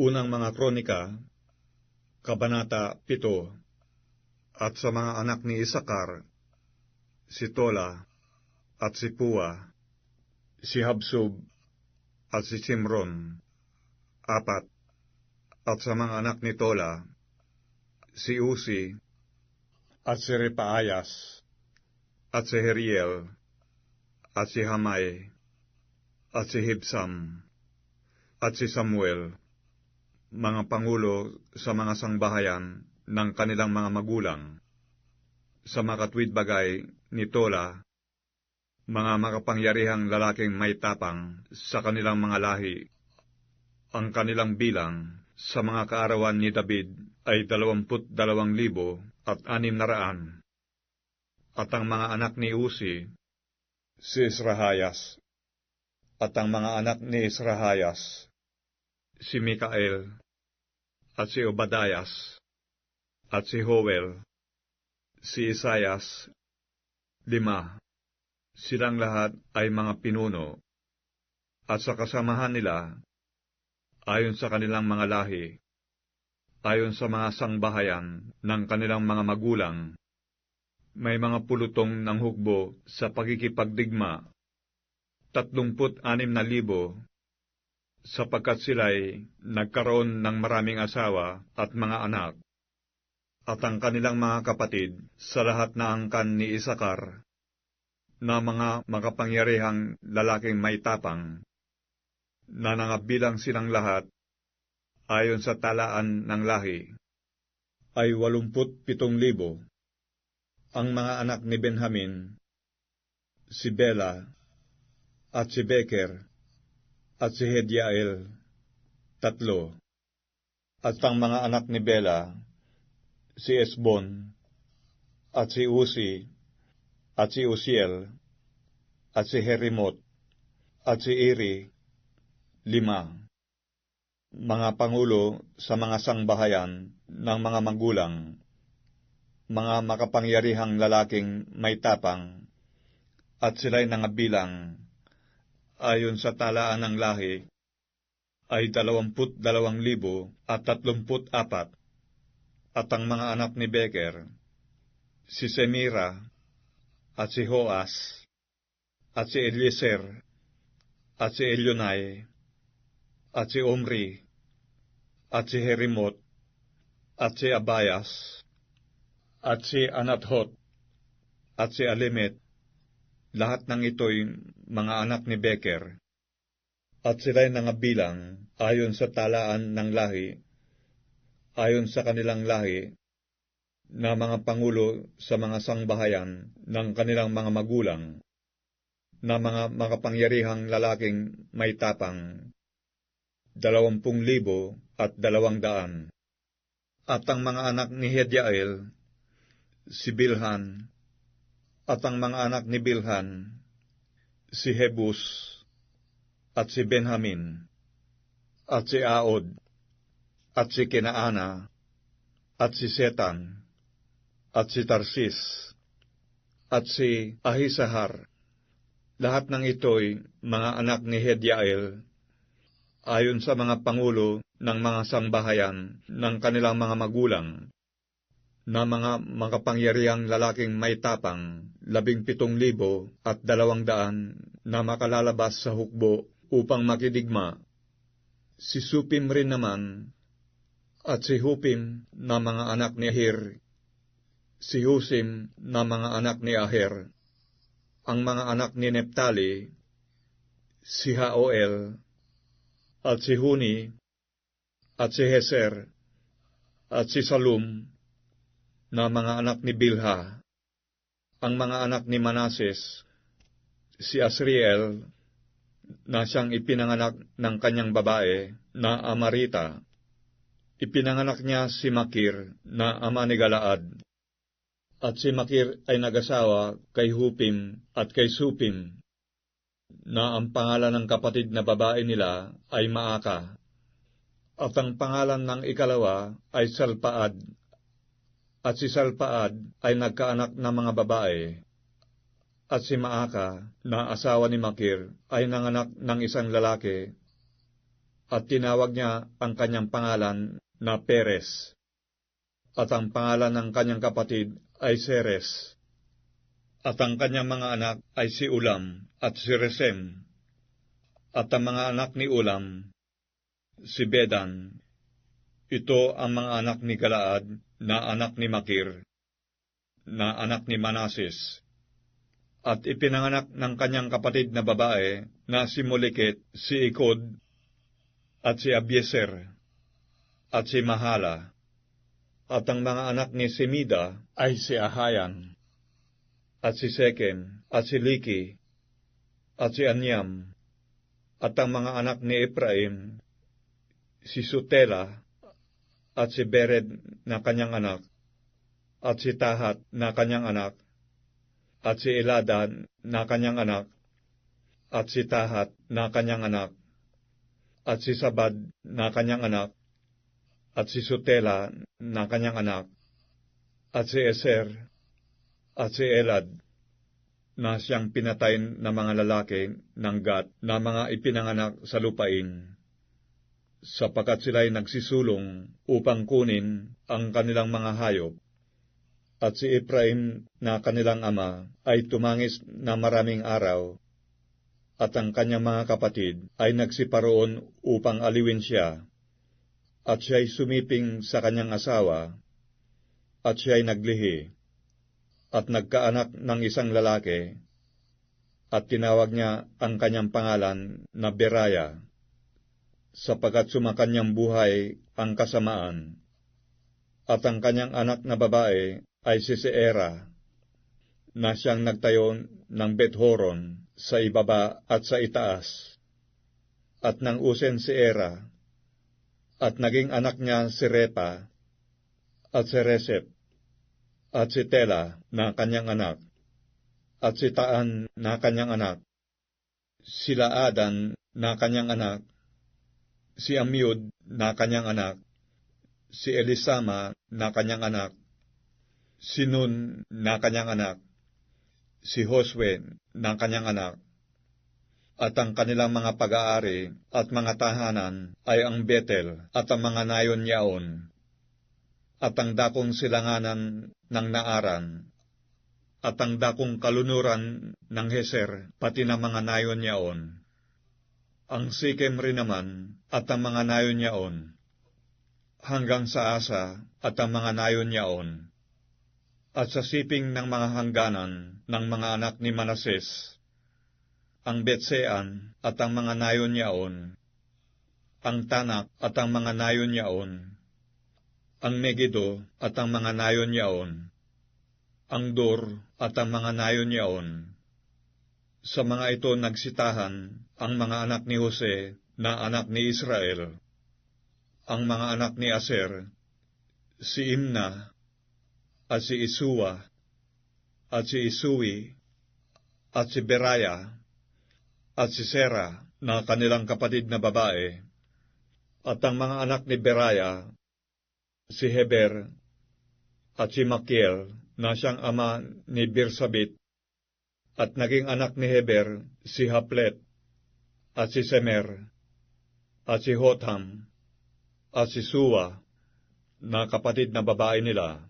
Unang mga kronika, Kabanata 7 At sa mga anak ni Isakar, si Tola, at si Pua, si Habsub, at si Simron, apat. At sa mga anak ni Tola, si Usi, at si Repaayas, at si Heriel, at si Hamay, at si Hibsam, at si Samuel, mga pangulo sa mga sangbahayan ng kanilang mga magulang, sa makatwid bagay ni Tola, mga makapangyarihang lalaking may tapang sa kanilang mga lahi. Ang kanilang bilang sa mga kaarawan ni David ay dalawamput dalawang libo at anim na raan. At ang mga anak ni Usi, si Israhayas. At ang mga anak ni Israhayas, si Mikael, at si Obadayas, at si Howell, si Isayas, lima. Silang lahat ay mga pinuno, at sa kasamahan nila, ayon sa kanilang mga lahi, ayon sa mga sangbahayan ng kanilang mga magulang, may mga pulutong ng hukbo sa pagkikipagdigma, tatlongput anim na libo, sapagkat sila'y nagkaroon ng maraming asawa at mga anak, at ang kanilang mga kapatid sa lahat na angkan ni Isakar, na mga makapangyarihang lalaking may tapang, na nangabilang silang lahat ayon sa talaan ng lahi, ay walumput pitong libo. Ang mga anak ni Benjamin, si Bela, at si Beker, at si Hediael, tatlo. At ang mga anak ni Bela, si Esbon, at si Usi, at si Usiel, at si Herimot, at si Iri, lima. Mga pangulo sa mga sangbahayan ng mga magulang, mga makapangyarihang lalaking may tapang, at sila'y nangabilang, ayon sa talaan ng lahi, ay dalawamput dalawang libo at tatlumput apat, at ang mga anak ni Beker, si Semira, at si Hoas, at si Eliezer, at si Elionai, at si Omri, at si Herimot, at si Abayas, at si Anathot, at si Alimet, lahat ng ito'y mga anak ni Beker, at sila'y nangabilang ayon sa talaan ng lahi, ayon sa kanilang lahi, na mga pangulo sa mga sangbahayan ng kanilang mga magulang, na mga makapangyarihang lalaking may tapang, dalawampung libo at dalawang daan. At ang mga anak ni Hediael, si Bilhan, at ang mga anak ni Bilhan, si Hebus, at si Benjamin, at si Aod, at si Kinaana, at si Setan, at si Tarsis, at si Ahisahar. Lahat ng ito'y mga anak ni Hediael, ayon sa mga pangulo ng mga sambahayan ng kanilang mga magulang, na mga makapangyarihang lalaking may tapang, labing pitong libo at dalawang daan na makalalabas sa hukbo upang makidigma. Si Supim rin naman, at si Hupim na mga anak ni Ahir, si Husim na mga anak ni Aher, ang mga anak ni Neptali, si Haoel, at si Huni, at si Heser, at si Salum, na mga anak ni Bilha, ang mga anak ni Manases, si Asriel, na siyang ipinanganak ng kanyang babae na Amarita. Ipinanganak niya si Makir na ama ni Galaad. At si Makir ay nag-asawa kay Hupim at kay Supim, na ang pangalan ng kapatid na babae nila ay Maaka, at ang pangalan ng ikalawa ay Salpaad, at si Salpaad ay nagkaanak ng mga babae, at si Maaka, na asawa ni Makir, ay nanganak ng isang lalaki, at tinawag niya ang kanyang pangalan na Peres. At ang pangalan ng kanyang kapatid ay Seres. At ang kanyang mga anak ay si Ulam at si Resem. At ang mga anak ni Ulam, si Bedan. Ito ang mga anak ni Galaad na anak ni Makir, na anak ni Manasis. At ipinanganak ng kanyang kapatid na babae na si Molikit, si Ikod, at si Abieser, at si Mahala. At ang mga anak ni Semida ay si Ahayan, at si Sekem, at si Liki, at si Anyam, at ang mga anak ni Ephraim, si Sutela, at si Bered na kanyang anak, at si Tahat na kanyang anak, at si Elada na kanyang anak, at si Tahat na kanyang anak, at si Sabad na kanyang anak, at si Sutela na kanyang anak, at si Eser, at si Elad, na siyang pinatay na mga lalaki ng Gat na mga ipinanganak sa lupain sapagkat sila'y nagsisulong upang kunin ang kanilang mga hayop. At si Ephraim na kanilang ama ay tumangis na maraming araw, at ang kanyang mga kapatid ay nagsiparoon upang aliwin siya, at siya'y sumiping sa kanyang asawa, at siya'y naglihi, at nagkaanak ng isang lalaki, at tinawag niya ang kanyang pangalan na Beraya sapagat sumakanyang buhay ang kasamaan. At ang kanyang anak na babae ay si Seera, na siyang nagtayo ng Bethoron sa ibaba at sa itaas. At nang usen si Era, at naging anak niya si Repa, at si Resep, at si Tela na kanyang anak, at si Taan na kanyang anak, sila Adan na kanyang anak, si Amiud na kanyang anak, si Elisama na kanyang anak, si Nun na kanyang anak, si Josue na kanyang anak, at ang kanilang mga pag-aari at mga tahanan ay ang Betel at ang mga nayon yaon, at ang dakong silanganan ng Naaran, at ang dakong kalunuran ng Heser, pati ng mga nayon yaon ang Sikem rin naman at ang mga nayon yaon, hanggang sa Asa at ang mga nayon yaon, at sa siping ng mga hangganan ng mga anak ni Manases, ang Betsean at ang mga nayon yaon, ang Tanak at ang mga nayon yaon, ang Megiddo at ang mga nayon yaon, ang Dor at ang mga nayon yaon, sa mga ito nagsitahan ang mga anak ni Jose na anak ni Israel, ang mga anak ni Aser, si Imna, at si Isua, at si Isui, at si Beraya, at si Sera na kanilang kapatid na babae, at ang mga anak ni Beraya, si Heber, at si Makiel na siyang ama ni Birsabit, at naging anak ni Heber si Haplet, at si Semer, at si Hotham, at si Suwa, na kapatid na babae nila,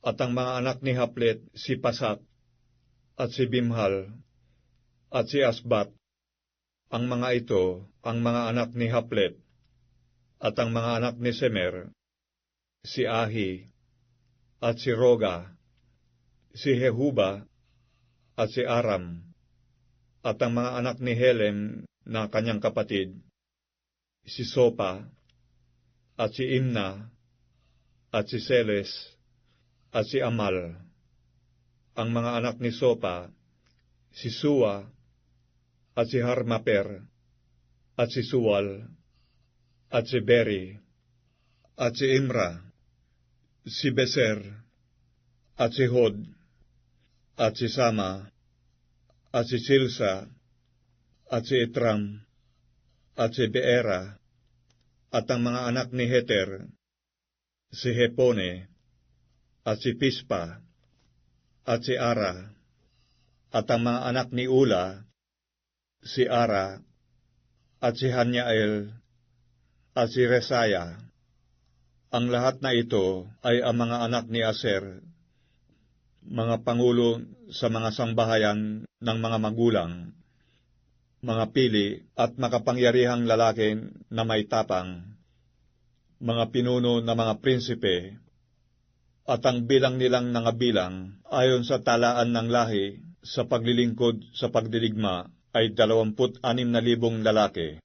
at ang mga anak ni Haplet si Pasat, at si Bimhal, at si Asbat. Ang mga ito, ang mga anak ni Haplet, at ang mga anak ni Semer, si Ahi, at si Roga, si Hehuba, at si Aram, at ang mga anak ni Helem na kanyang kapatid, si Sopa, at si Imna, at si Seles, at si Amal. Ang mga anak ni Sopa, si Suwa, at si Harmaper, at si Suwal, at si Beri, at si Imra, si Beser, at si Hod, at si Sama, at si Silsa, at si Itram, at si Beera, at ang mga anak ni Heter, si Hepone, at si Pispa, at si Ara, at ang mga anak ni Ula, si Ara, at si Hanyael, at si Resaya. Ang lahat na ito ay ang mga anak ni Aser, mga pangulo sa mga sambahayan ng mga magulang, mga pili at makapangyarihang lalaki na may tapang, mga pinuno na mga prinsipe, at ang bilang nilang nangabilang ayon sa talaan ng lahi sa paglilingkod sa pagdiligma ay dalawamput anim na libong lalaki.